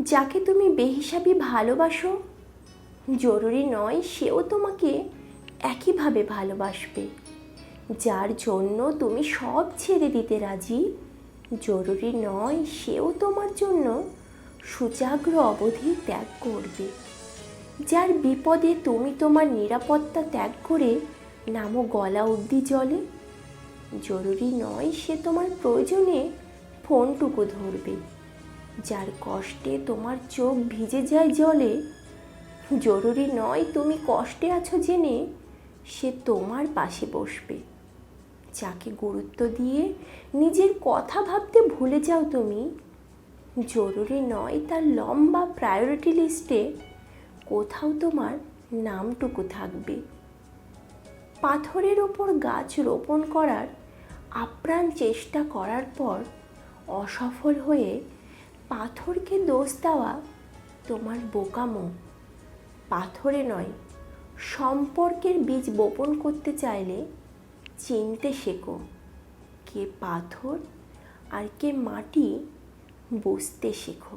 যাকে তুমি বেহিসাবি ভালোবাসো? জরুরি নয় সেও তোমাকে একইভাবে ভালোবাসবে। যার জন্য তুমি সব ছেড়ে দিতে রাজি। জরুরি নয় সেও তোমার জন্য সুচাগ্র অবধি ত্যাগ করবে। যার বিপদে তুমি তোমার নিরাপত্তা ত্যাগ করে নামো গলা অবধি জলে। জরুরি নয় সে তোমার প্রয়োজনে ফোনটুকু ধরবে। যার কষ্টে তোমার চোখ ভিজে যায় জলে, জরুরি নয় তুমি কষ্টে আছো জেনে সে তোমার পাশে বসবে। যাকে গুরুত্ব দিয়ে নিজের কথা ভাবতে ভুলে যাও তুমি, জরুরি নয় তার লম্বা প্রায়োরিটি লিস্টে কোথাও তোমার নামটুকু থাকবে। পাথরের ওপর গাছ রোপণ করার আপ্রাণ চেষ্টা করার পর অসফল হয়ে পাথরকে দোষ দেওয়া তোমার বোকামো। পাথরে নয়, সম্পর্কের বীজ বপন করতে চাইলে চিনতে শেখো, কে পাথর আর কে মাটি বুঝতে শেখো।